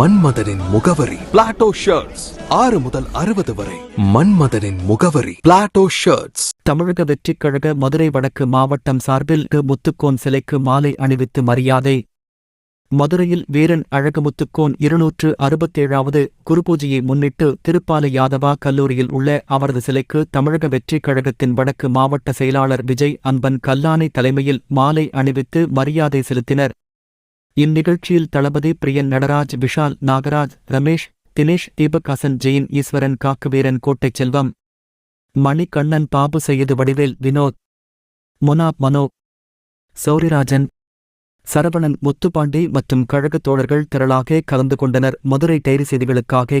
மன்மதனின் முகவரி. Plato shirts ஆறு முதல் அறுபது வரை. மன்மதனின் முகவரி. பிளாட்டோ ஷர்ட்ஸ் தமிழக வெற்றிக் கழக மதுரை வடக்கு மாவட்டம் சார்பில் முத்துக்கோன் சிலைக்கு மாலை அணிவித்து மரியாதை. மதுரையில் வீரன் அழகுமுத்துக்கோன் இருநூற்று அறுபத்தேழாவது குருபூஜையை முன்னிட்டு திருப்பாலை யாதவா கல்லூரியில் உள்ள அவரது சிலைக்கு தமிழக வெற்றிக் கழகத்தின் வடக்கு மாவட்ட செயலாளர் விஜய் அன்பன் கல்லானை தலைமையில் மாலை அணிவித்து மரியாதை செலுத்தினர். இந்நிகழ்ச்சியில் தளபதி பிரியன் நடராஜ் விஷால் நாகராஜ் ரமேஷ் தினேஷ் தீபக் ஹசன் ஜெயின் ஈஸ்வரன் காக்குவீரன் கோட்டைச் செல்வம் மணிக்கண்ணன் பாபு செய்யது வடிவேல் வினோத் மொனா மனோ சௌரிராஜன் சரவணன் முத்துப்பாண்டி மற்றும் கழகத் தோழர்கள் திரளாக கலந்து கொண்டனர் மதுரை டைரி செய்திகளுக்காக